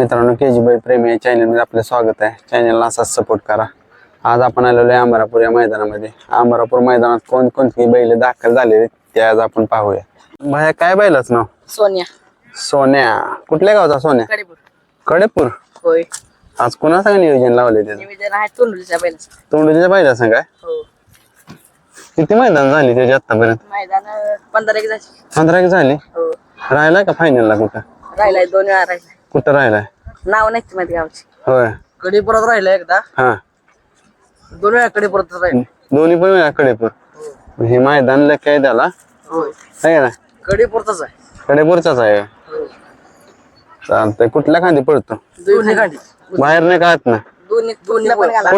मित्रांनो के जी बाई प्रेमी या चॅनलमध्ये आपलं स्वागत आहे. चॅनलला असाच सपोर्ट करा. आज आपण आलेलो आहे अंबारापूर या मैदानामध्ये. अंबारापूर मैदानात कोणकोणती बैल दाखल झालेले ते आज आपण पाहूया. भाया काय बैलाच नाव? सोनिया. सोन्या. कुठल्या गावचा सोन्या? कडेपूर. होय. आज कोणा सांगा नियोजन लावले त्याचं? तोंडलीच्या बैलाचं. तोंडीच्या बैला सांगा हो. किती मैदान झाली त्याची आतापर्यंत मैदान पंधरा एक झाली. पंधरा एक झाली? हो. राहिलाय का फायनलला कुठं? राहिलाय दोन वेळा राहिलाय. कुठं राहिलाय? नाव नाही ती माझ्या गावची. होय. कडेपुरात राहिला एकदा. हा. दोन वेळा कडेपुरात राहिला. दोन्ही पण वेळा कडेपूर. हे. मैदान लय काय त्याला होय. आहे ना आहे. कडेपूरचाच आहे हो. चालतंय. कुठल्या खांदी पडतो दोन्ही गाडी बाहेर नाही का ना दोन्ही दोन्ही पण घाला.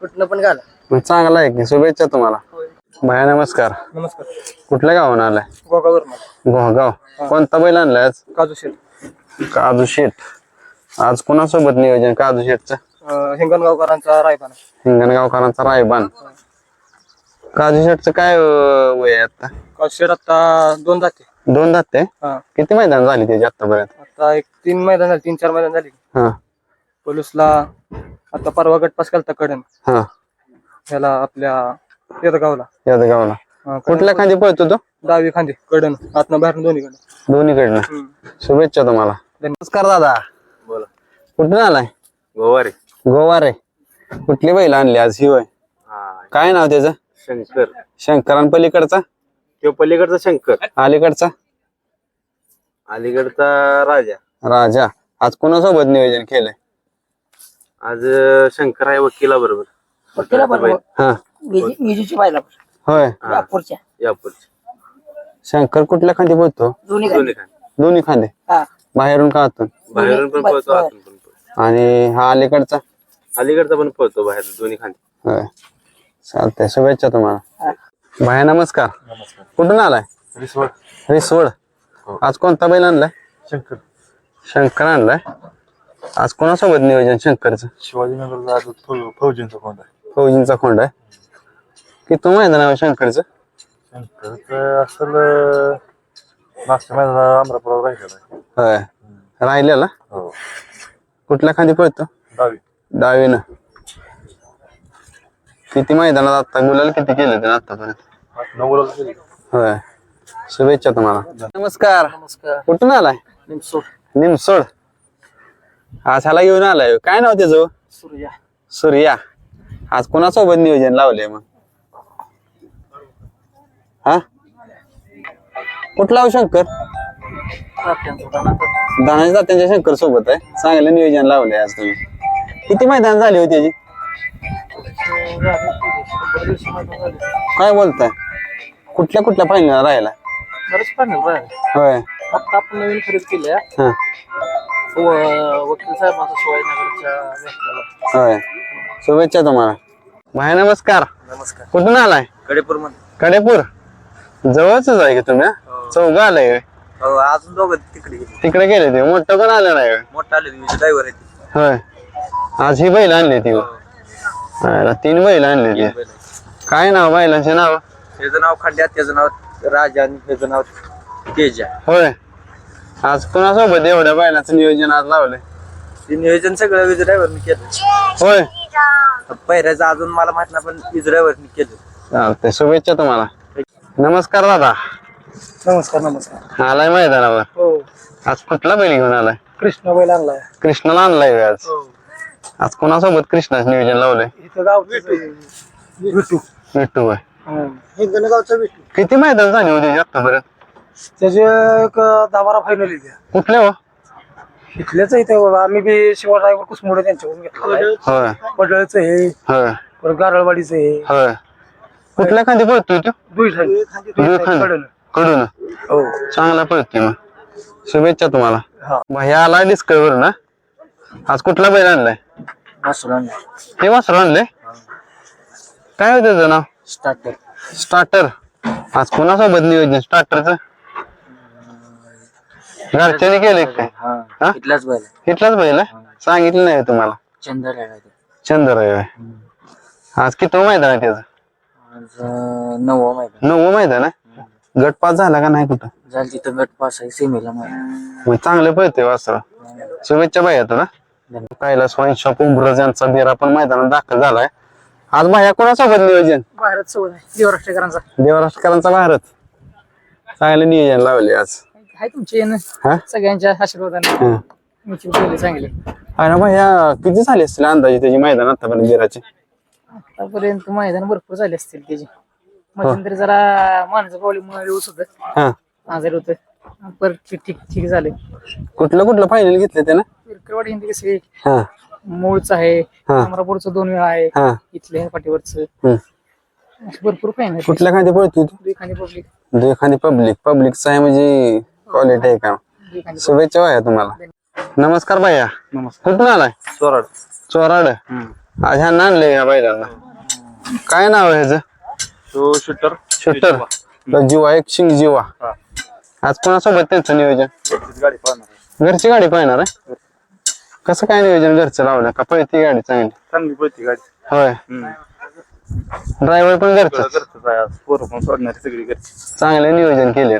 कुठनं पण घाला. मग चांगला आहे की. शुभेच्छा तुम्हाला. होय. भाया नमस्कार. नमस्कार. कुठल्या गावानं आलाय? गोगावर गोगाव. कोणता बैल आणलाय आज? काजू शेट काजू शेठ. आज कोणासोबत नियोजन काजू शेठचं? हिंगणगावकरांचा रायबाना. हिंगणगावकरांचा रायबान. काजू शेठचं काय अं, वय आहे आता? काजू शेट आता दोन जाते. दोन दाते हा. किती मैदान झाली त्याची आतापर्यंत? आता एक तीन मैदान झाले तीन चार मैदान झाली. हा. पोलिसला आता परवा गटपास केलता कडन. हा. ह्याला आपल्या येतगावला याद गावला अं, कुठल्या खांदी पळतो तो? डावी खांदी कडन. आतनं बाहेरून दोन्ही कडन दोन्हीकडनं शुभेच्छा तुम्हाला. नमस्कार दादा. बोला. कुठून आलाय? गोवारे. गोवा रे कुठली बैल आणली आज ही होय? काय नाव त्याचं? शंकर. शंकरान पलीकडचा? तो पलीकडचा शंकर. अलीकडचा? अलीकडचा राजा. राजा. आज कोणासोबत नियोजन केलंय? आज शंकर आहे वकिला बरोबर हा. विजूची पाहिला होय. नागपूरच्या शंकर कुठल्या खांदी पळतो दोन्ही दोन्ही खान दोन्ही खांदे. हा. बाहेरून का आतून बाहेरून पण पळतो आतून पण पळतो. आणि हा अलीकडचा? अलीकडचा पण पळतो बाहेर दोन्ही खांदी. होय. चालतंय शुभेच्छा तुम्हाला. भाया नमस्कार. कुठून आलाय? रिसवड आज कोणता बैल आणलाय? शंकर. शंकर आणलाय. आज कोणासोबत नियोजन शंकरचं? शिवाजीनगरला आता फौ- फौजींचा कोण आहे. फौजींचा खोंड आहे. किती मैदान आहे शंकरचं? शंकरचं असल अं, मागच्या महिन्याला अमरापुरावर राहिलेला होय. राहिलेला? हो. कुठल्या खांदी पळतो? डावी. डावीनं. किती मैदानात आता गुलाल किती केले त्याने आतापर्यंत नवराला होय. शुभेच्छा तुम्हाला. नमस्कार. नमस्कार. कुठून आलाय? निमसोड. निमसोड. आज ह्याला घेऊन आलाय. काय नाव त्याचं? सूर्या. सूर्या. आज कोणासोबत नियोजन लावलंय मग? हा? कुठला हो शंकर? दानाच्या दात्यांच्या शंकर सोबत आहे. चांगलं नियोजन लावलंय आज तुम्ही. किती मैदान झाली होती त्याची काय बोलताय? कुठल्या कुठल्या फायनल राहिला? बरेच फायनल राहिले. होय. आपण नवीन खरेदी केल्या. हा. वकील साहेबांचा शिवाजीनगरच्या व्यक्तीला. होय. शुभेच्छा तुम्हाला. भाई नमस्कार. नमस्कार. कुठून आलाय? कडेपूरमध्ये कडेपूर. जवळच आहे की तुम्ही चौघ आलाय होय. हो अजून दोघं तिकडे गेले. तिकडे गेले ते. मोठं पण आलं नाही होय. मोठा आले ड्रायव्हर आहे ते. होय. आज ही बैल आणली ती. हायला, तीन बैल आणली ती. काय नाव बैलांचे नाव? त्याचं नाव खंड्या त्याचं नाव राजा आणि त्याचं नाव तेजा. होय. आज कोणासोबत एवढ्या बैलाचं नियोजन आज लावलंय? ते नियोजन सगळं विज ड्रायव्हरनी केलं. होय. पहिल्याचं अजून मला माहीत नाही पण विज ड्रायव्हरनी केलं. चालतंय शुभेच्छा तुम्हाला. नमस्कार दादा. नमस्कार नमस्कार. आलाय मैदानावर? हो. आज कुठला बैल घेऊन आलाय? कृष्ण बैल आणलाय. कृष्णाला आणलाय आज? आज कोणासोबत कृष्णाचं नियोजन लावलंय? इथं गाव विटू मिठू होय. हिंगणगावचा विटू किती मैदान झाली होती आतापर्यंत त्याचे एक दहा बारा फायनल कुठले हो? इथलेच इथे आम्ही बी शिवाड्रायव्हर कुसमुडे त्यांच्याकडून घेतलं होय. पडळचं हे. होय. परत गारळवाडीचं हे. होय. कुठल्या खांदी पळतोय तू? दुई खाली दुई खाली. कडलं. कडून? हो. चांगला पळतोय मग. शुभेच्छा तुम्हाला. भैया आला डिस्कवर ना? आज कुठला बैल आणलाय? हे वासरू आणलंय? काय होतं त्याचं नाव? स्टार्टर स्टार्टर आज कोणासोबत नियोजन? स्टार्टरचं घरच्याने केलंय काय? हा? इथलाच बैल इथलाच बैल आहे? सांगितलं नाही तुम्हाला? चंदर चंद्र. आज किती मैदान आहे त्याचं? नववा मैदान. नववं मैदान आहे? गट पास झाला का नाही कुठं? झालं तिथं गट पास आहे सेमीला मग. चांगलं पळतंय वासरा. शुभेच्छा भाई तुला कैलास वाईन शॉप उमरज यांचा बेरा पण मैदानात दाखल झालाय. आज भाया कोणासोबत नियोजन? भारत आहे देवराष्ट्रकरांचा. देवराष्ट्रकरांचा भारत. चांगलं नियोजन लावले आज. आहे तुमचे हा? सगळ्यांच्या आशीर्वादाने. हा. चांगले ना भाया किती झाले असतील अंदाजे त्याची मैदान आतापर्यंत बेराचे? आतापर्यंत मैदान भरपूर झाले असतील त्याची. मध्यंतरी जरा माणसं प्रॉब्लेम होत होत हा. आजारी होत परत ठीक ठीक ठीक झाले कुठलं कुठलं फायनल घेतलं त्यानं? विरकरवाडी हिंदी कसे हा. मूळचं आहे हा. अमरापूरचं दोन वेळा आहे हा. इथल्या पाठीवरचं. हम्म. असे भरपूर नाही कुठल्या खांदी पळतोय तू? दुखाने पब्लिक दे पब्लिक पब्लिकचा आहे म्हणजे क्वालिटी आहे का? दुखाने शुभेच्छा भाया तुम्हाला. नमस्कार भाया. नमस्कार. कुठून आलाय? चोराड. चोराड. आज ह्या आणले या बैलांना काय नाव आहे ह्याचं? तो शूटर शूटर जीवा एक शिंग जीवा आज कोणासोबत त्यांचं नियोजन? गाडी पाहणार घरची गाडी पाहणार आहे? कसं काय नियोजन घरचं लावलं? का पळती गाडी चांगली? चांगली पळती गाडी. होय. ड्रायव्हर पण घरचं घरचंच आहे. आज पोरं पण सोडणारी सगळी घरची. चांगले नियोजन केले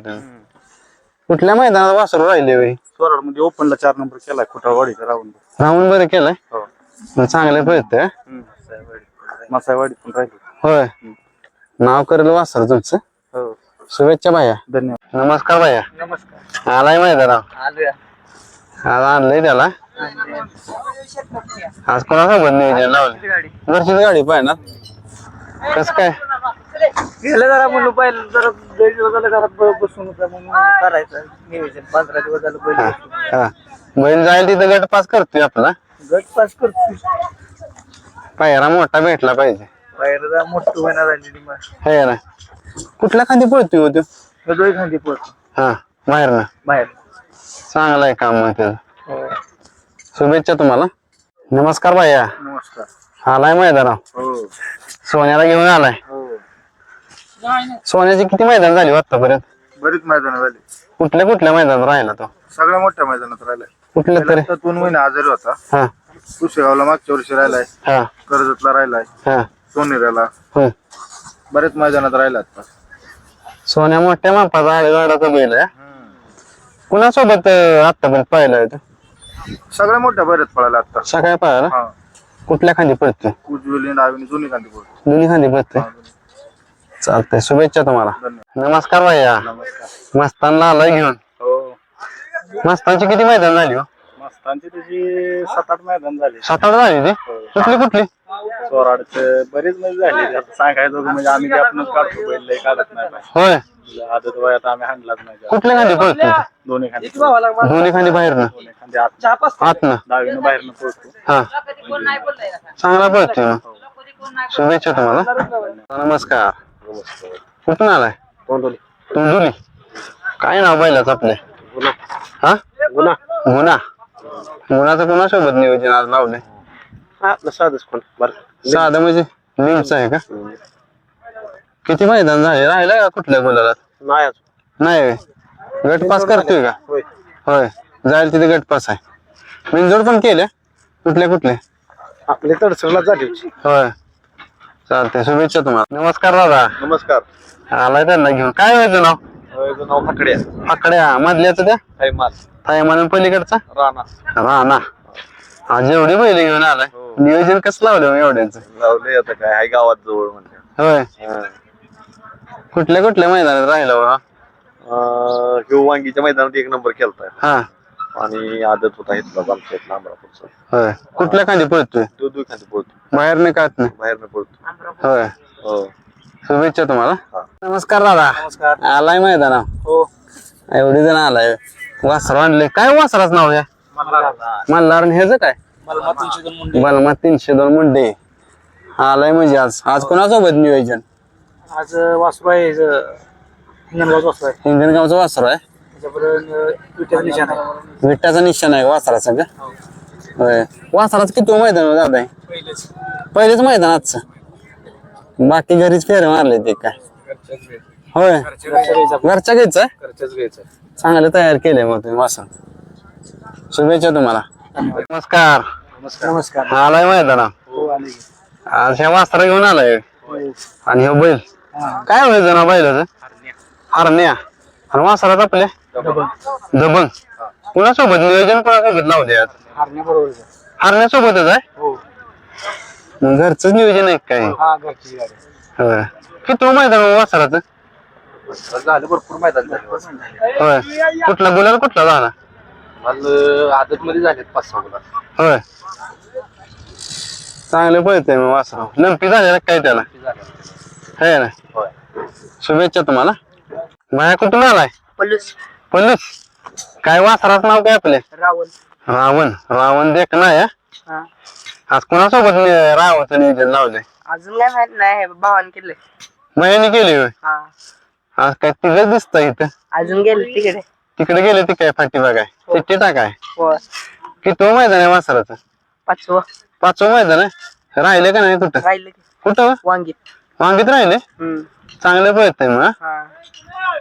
कुठल्या मैदानात वासरू राहिले होय? चोराडमध्ये ओपनला चार नंबर केलाय खुटावाडीचा राहून राहून बरं केलंय? हो. चांगलं पळतंय मसाईवाडी पण राहिली. होय. नाव करेल वासर तुमचं? हो. शुभेच्छा भाया. धन्यवाद. नमस्कार भाया. नमस्कार. आलाय मैदानात आलोया. आज आणलंय त्याला? आज कोणासोबत नियोजन लावलं गाडी. घरचीच गाडी पाहिजे कसं काय? गेलं जरा म्हणलं पाहिलं जरा घरात ब- बसून होता म्हणून करायचं. नियोजन पंधरा दिवस झालं हा पहिले हा. बहीण जाईल तिथं गट पास करतोय आपला. गट पास करतो पायरा मोठा भेटला पाहिजे. जरा मोठं झालेली मग. ना. कुठल्या खांदी पळतोय हो तो? दोन खांदी पडतो हा बाहेर ना. बाहेर. चांगलं आहे काम मग त्याचं. हो. शुभेच्छा तुम्हाला. नमस्कार भाया. नमस्कार. आलाय मैदाना हो. सोन्याला घेऊन आलाय. हो. सोन्याची किती मैदान झाली हो आतापर्यंत? बरीच मैदान झाली. कुठल्या कुठल्या मैदानात राहिला तो? सगळ्या मोठ्या मैदानात राहिलाय. कुठल्या तरी? आता दोन महिने आजारी होता. हा. कुशेगावला मागच्या वर्षी राहिलाय. हा. कर्जतला राहिलाय. हा. सोनेऱ्याला हम्म. बरेच मैदानात राहिला आता सोन्या मोठ्या मापाचा आळेगाडाचा बैल आहे. कुणासोबत आतापर्यंत पाहिलाय तो? सगळ्या मोठ्या बरेच पळाल्या आता सकाळी पाहिला हा. कुठल्या खांदी पडतोय उजवेली डावीने जुनी कांदी बोलतो दोन्ही खांदी पडतोय चालतंय शुभेच्छा तुम्हाला. धन्यवाद. नमस्कार भैया. नमस्कार. मस्तानला आलाय घेऊन. हो. मस्तानची किती मैदान झाली हो? मस्तांची त्याची सात आठ मैदान झाली. सात आठ झाली ती कुठली कुठली चोराडचे बरेच म्हणजे झाले. आता सांगायचं म्हणजे आम्ही ते आपणच काढतो बैल लय काढत नाही बाई. होय. आदत वयात आम्ही हाणलाच नाही जास्त. कुठल्या खांदी पळतोय तो? दोन्ही खांदी दोन्ही दोन्ही खांदी बाहेर ना खांदी आत आत ना डावीनं बाहेरनं पळतो. हा. चांगला पळतोय मग शुभेच्छा तुम्हाला. नमस्कार. कुठून आलाय? तुमजुली काय नाव बैलाच आपले? हा? गुन्हा गुन्हा गुन्हाचं कोणासोबत नियोजन आज? लावलंय आपलं साधच बरं. साधं म्हणजे लिमचं आहे का? किती मैदान झाले? राहिलं का कुठल्या बोलायला नाही अजून. नाही होय. गट पास करतोय का? होय. होय. जायला तिथे गट पास आहे. बिनजोड पण केले. कुठले कुठले? आपली तडसरला झाली होय. चालते शुभेच्छा तुम्हाला. नमस्कार दादा. नमस्कार. आलाय त्यांना घेऊन. काय व्हायचं नाव? नाव फाकड्या. आकड्या मधल्याचं त्या हाय माल थाय म्हणून पलीकडचा? राणा. राणा. एवढी बैल घेऊन आलाय. नियोजन कसं लावलं मग एवढ्यांचं? लावले आता काय गावात जवळ म्हणजे. होय. कुठल्या कुठल्या मैदानात राहिलं बा? ह्यो वांगीच्या मैदानात एक नंबर हा. आणि आदत होता इथला आमच्या इथला अमरापूरचा होय. कुठल्या खांदी पळतोय? तो दुई खांदी पळतो बाहेर नाही कात नाही बाहेरनं पळतो होय. हो. शुभेच्छा तुम्हाला. हा. नमस्कार दादा. नमस्कार. आलाय मैदाना हो. एवढी जण आलाय. वासर आणले काय वासराच नाव या मल्हार आणि ह्याचं काय? मला तीनशे दोन मुंडे. बलमा तीनशे दोन मुंडे. आलाय म्हणजे आज. आज कोणासोबत नियोजन? आज वासरू आहे हिंगणगाव वासरू आहे. हिंगणगावचं वासर आहे? निशाण आहे. विठ्ठाचा निशाण आहे वासराचा का होय. वासराचं किती मैदान दादा? पहिलेच. पहिलेच मैदान आजचं. बाकी घरीच फेरे मारले ते काय. होय. घरच्या घ्यायचं घरच्याच घ्यायचं चांगलं तयार केलंय मग तुम्ही वासर शुभेच्छा तुम्हाला. नमस्कार. नमस्कार. आलाय मैदाना हो आले आज ह्या वासरा घेऊन आलाय. आणि हे बैल. काय व्हायचं ना बैलाचं? हरण्या. आणि वासरात आपल्या दबंग कुणासोबत? नियोजन कोणासोबत लावले आज? हरण्यासोबतच आहे? हो मग घरचंच नियोजन आहे काय? हा घरची गाडी होय. किती तो मैदान वासराचं? झालं भरपूर मैदान झाले. होय. कुठला? बोलायला कुठला झाला? मला आदत मध्ये झाले पाच सहा होय. चांगलं पळतंय मग वासरा लंपी झालेला काय त्याला? है ना? शुभेच्छा तुम्हाला. बाया कुठून आलाय? पल्लूस पल्लूस काय वासराचं नाव काय आपले? रावण. रावण. रावण देख ना या हा. आज कोणासोबत नि- रावाचं नियोजन लावलंय? अजून काय माहीत नाही भावान केले मयाने केली होय? हा. आज काय तिघच दिसतं इथं? अजून गेले तिकडे. तिकडे गेले ती काय फाटी बघाय? चिठ्ठी टाकाय हो की तो मैदान आहे वासराचं? पाचवं. पाचवं मैदान आहे? राहिले का नाही कुठं? राहिलं की. कुठं वांगीत. वांगीत राहिले? हम्म. चांगलं पळतंय मग हा? हा.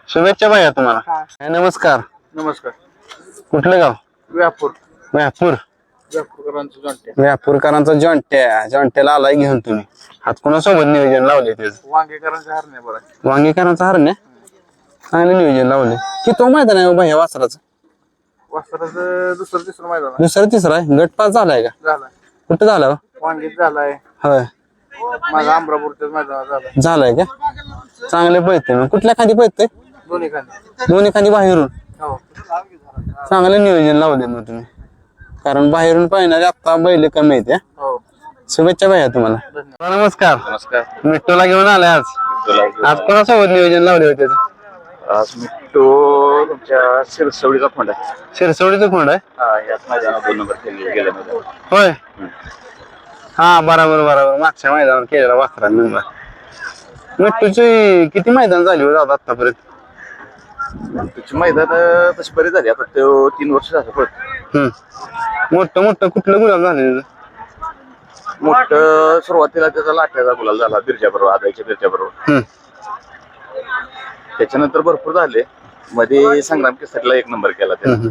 शुभेच्छा बाया तुम्हाला. हा. काय नमस्कार. नमस्कार. कुठलं गाव? व्यापूर. व्यापूर. व्यापूरकरांचं जॉन्टे व्यापूरकरांचा जॉन्ट्या जॉन्ट्याला आलाय घेऊन तुम्ही. आज कोणासोबत नियोजन लावले त्याचं? वांगेकरांचं हरणे बरं वांगीकरांचा हरण्या? चांगलं नियोजन लावले की तो मैदान आहे बाह्या वासराचं? वासराचं दुसरं तिसरं मैदान दुसरं तिसरं आहे? गट पास झालाय का? झालाय. कुठं झाला हो? वांगीत झालाय. होय. माझा अमरापूरच्याच मैदानात झालाय. झालाय का? चांगले पळते मग. कुठल्या खाली पळते दोन्ही खाली दोन्ही खाली बाहेरून? हो. चांगलं नियोजन लावले मग तुम्ही. कारण बाहेरून पाहणारे आता बैल कमी आहेत या. हो. शुभेच्छा भैया तुम्हाला. नमस्कार. नमस्कार. मिट्टूला घेऊन आलाय आज. आज कोणासोबत नियोजन लावले होते आज मी तो तुमच्या शिरसवडीचा फोंड आहे. शिरसवडीचं खोंड आहे? हा दोन नंबर केले होय? हा बरोबर बरोबर. मागच्या मैदानात केलेला वासरा नंबर. मिट्टूची किती मैदान झाली हो दादा आतापर्यंत तुझी मैदान तशी बरी झाली. आता तो तीन वर्ष झालं हम्म मोठं मोठं कुठलं गुलाब झाले मोठं सुरुवातीला त्याचा लाट्याचा गुलाल झाला बिरच्या बरोबर आदायच्या बिरच्या बरोबर हम्म. त्याच्यानंतर भरपूर झाले. मध्ये संग्राम केसरीला एक नंबर केला त्याने. हम्म.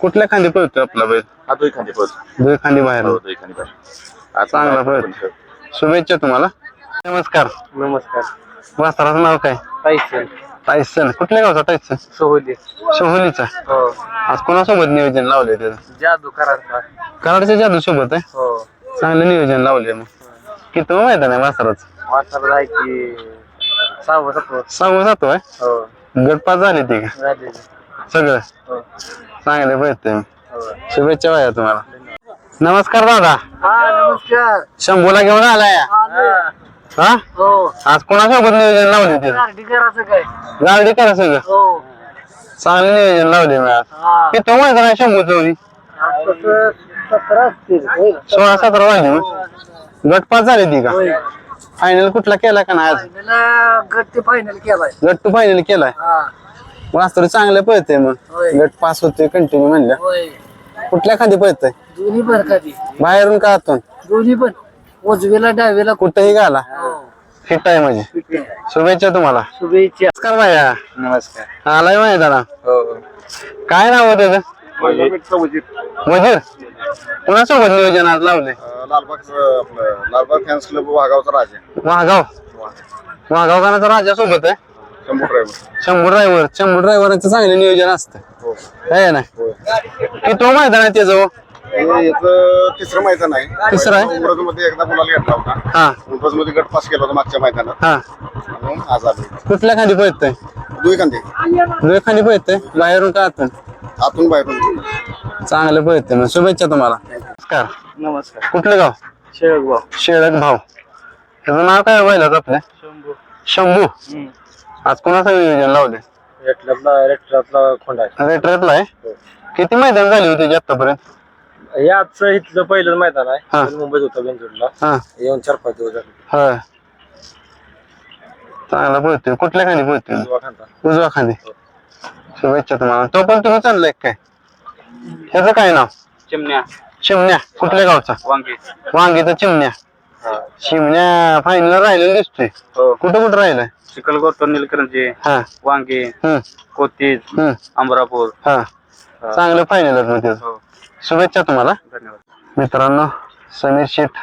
कुठल्या खांदी पळतोय आपला बैल? हा दोही खांदे पळतो. दोन खांदी बाहेर. हो पळतो चांगला आता पळतो शुभेच्छा तुम्हाला. नमस्कार. नमस्कार. वासराचं नाव काय? टायसन कुठल्या गावचा टायसन सोहली. शोभलीचा हो. आज कोणासोबत नियोजन लावले त्याचं? जादू करारचा कराडच्या जादू सोबत आहे? हो. चांगलं नियोजन लावले मग. किती मैदान आहे वासराचं वासर आहे की सहावं सातवं. सहावं सातो आहे? हो. गटपास झाली ती का? सगळं? हो. चांगले पळते हो. शुभेच्छा भाया तुम्हाला. नमस्कार दादा. हा नमस्कार. शंभूला घेऊन आलाय. हा. हो? आज कोणासोबत नियोजन लावले ते? गाडी करायचं काय? गाडी करा सगळं हो. चांगलं नियोजन लावले मी आज. हा. किती मैदान आहे शंभू चौरी? सतरा असतील होय. सोळा सतरा वाजले मग गटपास झाली ती का? होय. फायनल कुठला केला का नाही आज? फायनल गट ते फायनल केलाय. गट टू फायनल केलाय? हा. चांगलं पळतंय मग. गट पास होते कंटिन्यू म्हणलं. होय. कुठल्या खाली पळतंय? दोन्ही पण कधी बाहेरून का आतून? दोन्ही पण. उजवीला डावीला कुठेही घाला. फिट आहे म्हणजे. शुभेच्छा तुम्हाला. शुभेच्छा. नमस्कार भाया. नमस्कार. आलाय मैदाना हो. काय नाव होतं त्याचं? वजीर. कुणासोबत नियोजन आज लावले लालबाग आपलं लालबाग फॅन्स क्लब वाघावचा राजा. वाघाव. वाघाव गाण्याचा राजा सोबत आहे? शंभू ड्रायव्हर शंभू ड्रायव्हर शंभू ड्रायव्हरांचं चांगलं नियोजन असतं. हो. आहे ना? की तो मैदान आहे त्याचं याचं तिसरं मैदान आहे. तिसरं आहे? मध्ये एकदा मुलाला घेतला होता. हा. मध्ये गट पास केला होता मागच्या मैदानात. हा. म्हणून आज आलो. कुठल्या खाली पळतंय दुई कांदे दुई खाली पळतंय बाहेरून का आतून? आतून बाहेरून. चांगलं पळतंय मग. शुभेच्छा तुम्हाला. नमस्कार. नमस्कार. कुठलं गाव? शेळक भाऊ. शेळक भाव त्याचं नाव काय व्हायला आपल्या शंभू. शंभू. आज कोणाचं नियोजन लावले रेटलातला रेटलातला खोंड आहे. रेटरेटला आहे? किती मैदान झाली होती आतापर्यंत? याच इथलं पहिलं मैदान हा. आहे मुंबईत होतं बेंजूरला हा. येऊन चार पाच दिवस झाले होय. चांगला पळतोय. कुठल्या खाली पळतोय? दवाखाना उजवा खाली शुभेच्छा तुम्हाला. तो पण तुम्ही चाललाय काय? ह्याचं काय नाव? चिमण्या. चिमण्या. कुठल्या गावचा? वांगी. वांगीचा चिमण्या. चिमण्या फायनल राहिलेला दिसतोय. हो. कुठं कुठं राहिलाय? चिखलगोर निलकरंजी हा. वांगी हम्म. कोतीज हम्म. अमरापूर. हा. चांगलं फायनल मग त्याचं. हो. शुभेच्छा तुम्हाला. धन्यवाद. मित्रांनो समीर शेठ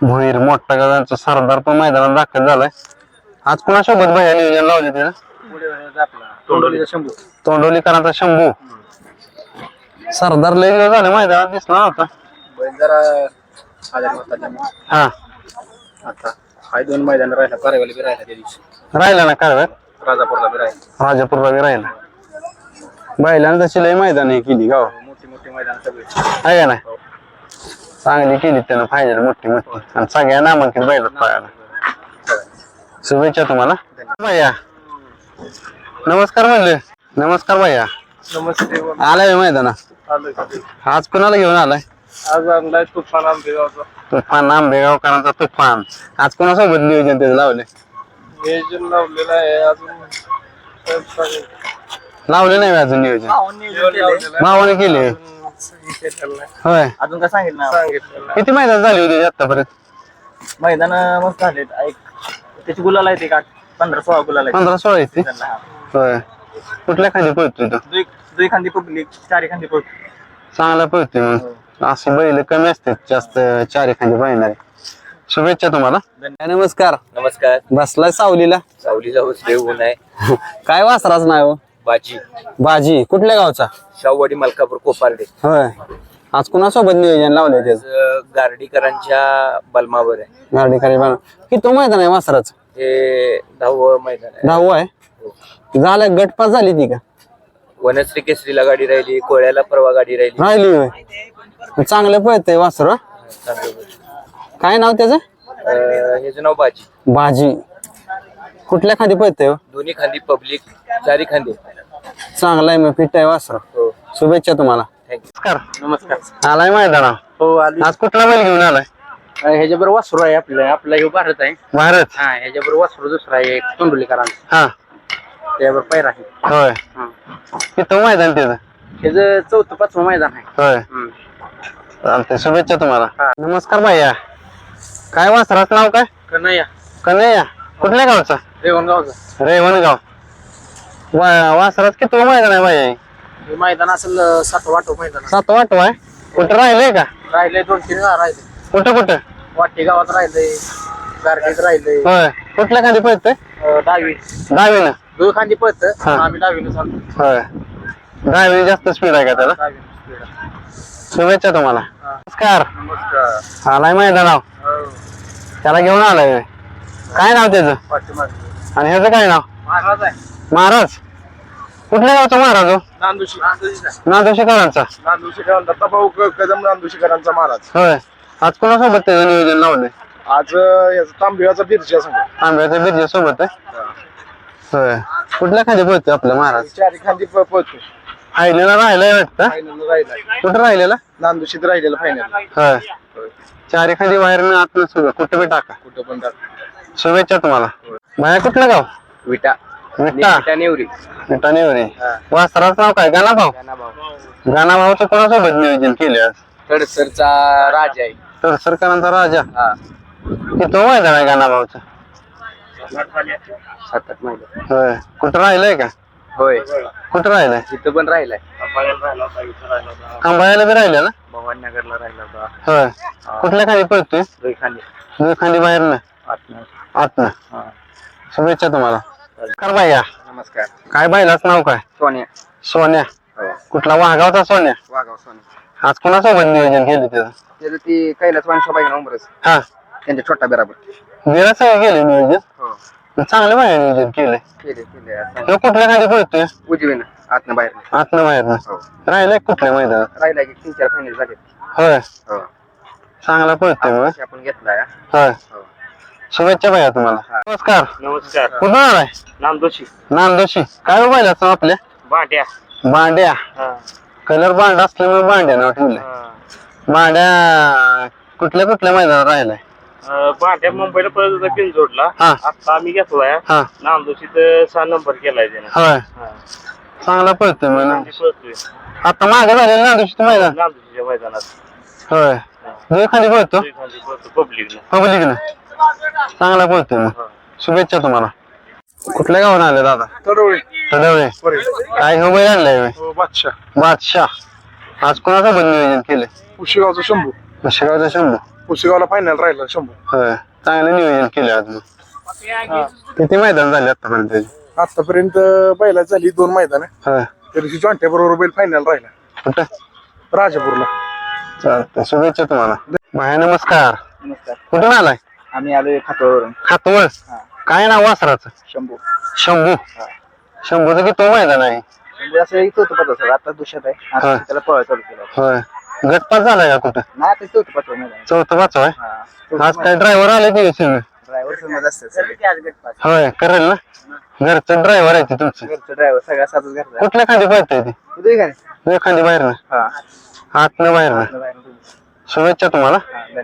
भोईर मोठा गावांचा सरदार पण मैदानात दाखल झालाय. आज कोणासोबत भैया नियोजन लावले शंभू. तोंडोलीकरांचा शंभू. सरदार लय दिवस झाले मैदानात दिसला नव्हता. होता हा. आता हाय दोन मैदान राहिला बी राहिला त्या दिवशी. राहिला ना कारवार राजापूरला बी राहिला राजापूरला बी राहिला. बैलानं तशी लय मैदान हे केली गाव मोठी मोठी मैदान सगळे. आहे का नाही? चांगली केली त्यानं फायनल मोठी मोठी. आणि सगळ्या नामांकित बैलात पाहायला शुभेच्छा तुम्हाला. भैया. नमस्कार म्हणले. नमस्कार भैया. नमस्ते. आलाय मैदानात? आज कुणाला घेऊन आलाय? आज आणलाय तुफान आंबेगावचा. तुफान आंबेगावकरांचा तुफान. आज कोणासोबत नियोजन त्याचं लावले नियोजन लावलेलं आहे अजून. लावले नाही अजून नियोजन. भावाने केले. होय अजून काय सांगितलं ना? किती मैदान झाली होती आतापर्यंत? मैदान मस्त झालेत. एक त्याची गुलाल आहेत एक आठ पंधरा सोळा गुलाल आहेत. पंधरा सोळा येते त्यांना. होय. कुठल्या खाली पळतोय तो? दुई दुई खांदी पब्लिक चारी खांदी पब्लिक चांगला पळतोय मग. असे बैल कमी असतात जास्त चार एखादी पाहणारे. शुभेच्छा तुम्हाला. नमस्कार. नमस्कार. बसलाय सावलीला. सावलीला ऊन आहे. काय वासराच नाही हो बाजी. बाजी. कुठल्या गावचा? शाहूवाडी मलकापूर कोपारडे. होय. आज कुणासोबत नियोजन लावलंय त्याचं आज गार्डीकरांच्या बलमावर आहे. गाडी खाली बाळ. किती तो मैदान आहे वासराच? हे दहावं मैदान आहे. दहावं आहे? झालं गटपास झाली ती का? वनश्री केसरीला गाडी राहिली कोळ्याला परवा गाडी राहिली. राहिली होय. चांगलं पळतंय वासर. हं? काय नाव त्याचं? अं, ह्याचं नाव बाजी. बाजी. कुठल्या खाली पळतंय हो? दोन्ही खांदी पब्लिक चारी खांदी. चांगला आहे मग फिट आहे वासर. हो. शुभेच्छा तुम्हाला. थँक्यू नमस्कार. नमस्कार. आलाय मैदाना हो आली. आज कुठला बैल घेऊन आलाय? ह्याच्याबरोबर वासरू आहे आपलं. आपला हे भारत आहे. भारत? हा ह्याच्याबरोबर वासरू दुसरा आहे एक तोंडुलीकरांचा हा. त्याच्याबरोबर पैर आहे. होय. किती मैदान त्याचं? ह्याचं चौथं पाचवं मैदान आहे. होय. चालतंय शुभेच्छा तुम्हाला. नमस्कार भैया. काय वासराचं नाव काय? कन्हैया. कन्हैया. कुठल्या गावचा? रेवणगावचं. रेवणगाव. वा- वासरात किती मैदान आहे हे मैदान असेल सात वाटो मैदान. सात वाटव आहे? कुठं राहिलंय का? राहिले दोन तीन वेळा राहिले कुठं कुठं? वाटी गावात राहिले गार्डीत राहिले होय. कुठल्या खाली पळतंय? दहावी. दहावीनं? दोन खांदी पळत हा. आम्ही दहावीनं चालतो होय. दहावी जास्त स्पीड आहे का त्याला? दहावीनं speed आहे. शुभेच्छा तुम्हाला. नमस्कार. नमस्कार. आलाय मैदानाव हो. त्याला घेऊन आलाय. काय नाव त्याचं? पाठीमागे. आणि ह्याचं काय नाव? महाराज. आहे महाराज कुठल्या गावचा महाराज हो? नांदुशी नादोशीकरांचा. नांदुशीकरांचा कदम नांदुशीकरांचा महाराज होय. आज कोणासोबत त्याचं नियोजन लावलंय? आज याचा तांबिळाचा बिरच्या समोर आंब्याच्या बिर्जा सोबत आहे? होय. कुठल्या खाली पळतोय आपलं महाराज? चारी खांदी प- पळतो हायलेला राहिलाय वाटतं? फायनल राहिला कुठं राहिलेला? नांदुशीत राहिलेला फायनल होय. चारी खाली बाहेर आत नसू कुठं बी टाका कुठं पण टाक. शुभेच्छा तुम्हाला. बाहेर कुठलं गाव? विटा. विटा. विटा नेवरी. विटा नेवरे. वासराचं नाव काय? गाणा भाऊ गाणा भाऊचं कोणासोबत नियोजन केले आज? तडसरचा राज आहे. तर सरकारांचा राजा? हा. किती मैदान आहे गाणा भाऊचं सात आठ महिने होय. कुठं राहिलंय का? होय. कुठं राहिलंय? तिथं पण राहिलाय. आंबायला बी राहिलं ना? भवानीनगरला राहिला होता. होय. कुठल्या खाली पळतोय? दुई खाली बाहेर ना आतनं. आतनं हा. शुभेच्छा तुम्हाला. कर बाया नमस्कार. काय बायलाच नाव काय? सोन्या. सोन्या. हो. कुठला वाघावचा सोन्या? वागाव सोन्या. आज कोणासोबत नियोजन केलं त्याचं? त्याचं ती कैलास वाणशोबाई नंबरच हा. त्यांच्या छोटा बराबर. विरा सगळं केलं नियोजन? हो. चांगलं बाहेर नियोजन केलंय. केले केले आता तो कुठल्या खाली पळतोय उजवीनं आतनं बाहेर. आतनं बाहेर ना? हो. राहिलाय कुठल्या मैदानात? राहिला की तीन चार फायनल झाले होय. हो. चांगला पळतोय मग आपण घेतलाय होय. हो. शुभेच्छा भैया तुम्हाला. नमस्कार. नमस्कार. कुठून आलाय? नामदोशी नांदोशी काय बायला आपल्या? बाट्या बांड्या कलर बांडा असल्यामुळे बांड्या नाव ठेवलंय. बांड्या कुठल्या कुठल्या मैदानात राहिलाय? बाट्या मुंबईला परत होता पिंजोडला. हा. आता आम्ही घेतलाय. हा. नामदोशीत सहा नंबर केलाय त्याने. होय. चांगला पळतोय म्हणून पळतोय. आता मागे झालेलं नांदोशीचं मैदान? नामदोशीच्या मैदानात. होय. खाली पळतो? पब्लिक पब्लिक ना. चांगला पळतोय मग शुभेच्छा तुम्हाला. कुठल्या गावात आले दादा? तडवळे. काय हो बैल आणलाय होय? हो, बादशाह. बादशाह. आज कोणासोबत नियोजन केलंय? पुशेगावचा शंभू. शिगावचा शंभू. पुशेगावला फायनल राहिला शंभू. होय. चांगलं नियोजन केलं आज मग. किती मैदान झाले आतापर्यंत त्याचे? आतापर्यंत बैला झाली दोन मैदान. होय. दिवशी जॉन्ट्या बरोबर बैल फायनल राहिला. कुठं? राजापूरला. चालतंय. शुभेच्छा तुम्हाला. भाया नमस्कार. नमस्कार. कुठून आलाय? आम्ही आलोय खातोवरून खातवळ काय नाव वासराचं? शंभू. शंभू. शंभूचं किती मैदान आहे. शंभू असं इथं होतं सर आता दुष्यात आहे. हा. आता त्याला पळा चालू केला. होय. गटपात झालाय का कुठं? नाही आता पाचवं चौथं पाचवं आहे? आज काय ड्रायव्हर आले ते सगळं. ड्रायव्हर समज असतात होय करेल ना? घरचं ड्रायव्हर आहे ते तुमचं. घरचं ड्रायव्हर सगळा सातच घरचा कुठल्या खाली पळताय ते? एखादी बाहेर ना हा. आतनं बाहेर ना बाहेर. शुभेच्छा तुम्हाला. हा, धन्यवाद.